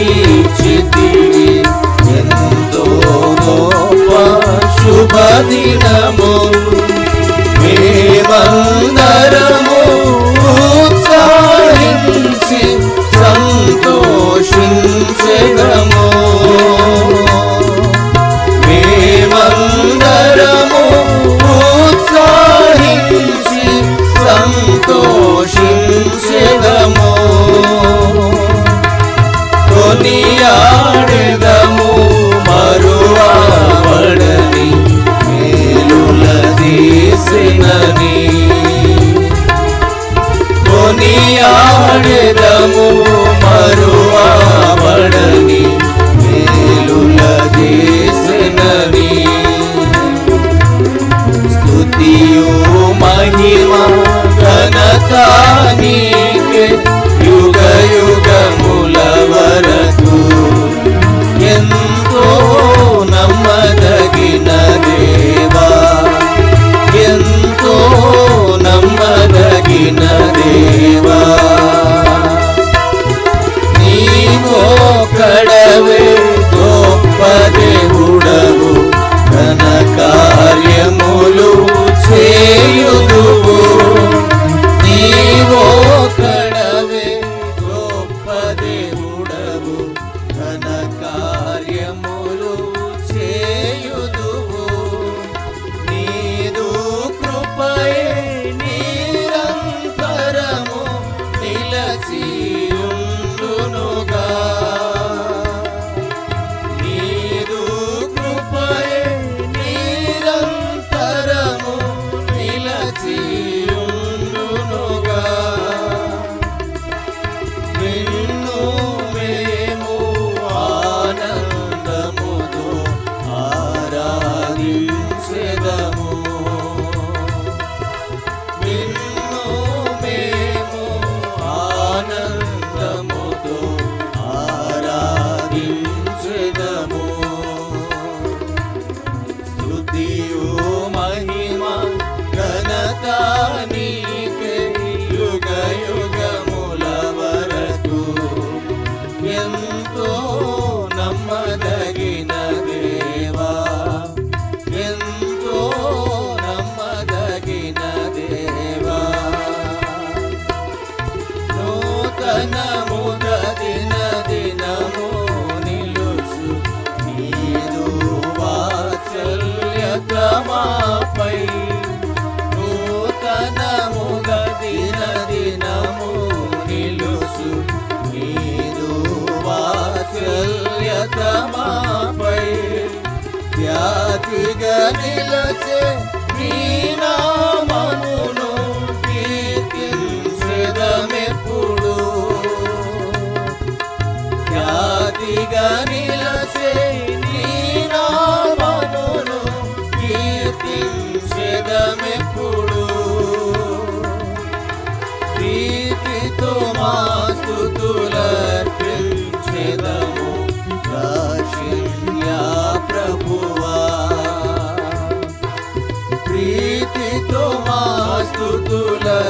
You. fazileti minare స్థుతులర్పించెదా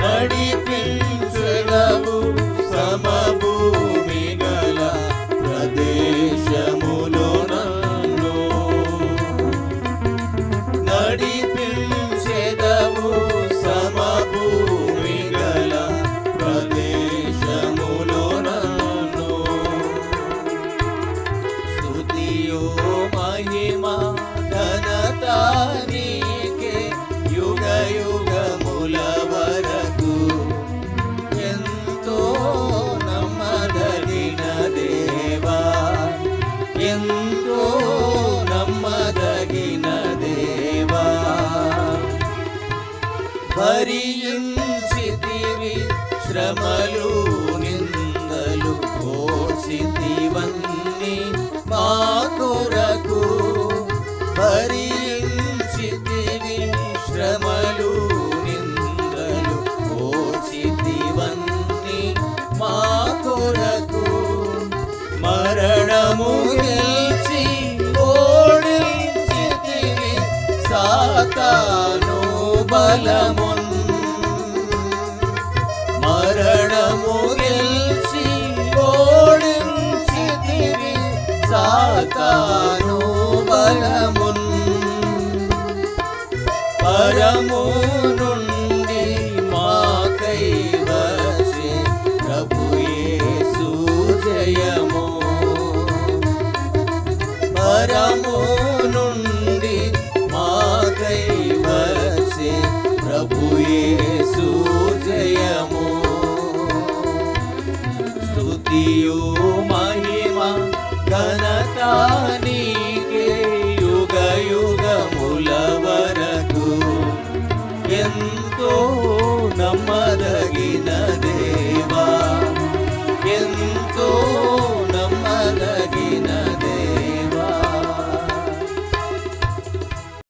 நடிப்பே భరించితివి శ్రమలు నిందలు కోసితివన్నీ మా కొరకు. భరించితివి శ్రమలు నిందలు కోసితివన్నీ మా కొరకు. మరణము గెలిచి ఓడించితివి సాతాను బలము సాతాను పరమున్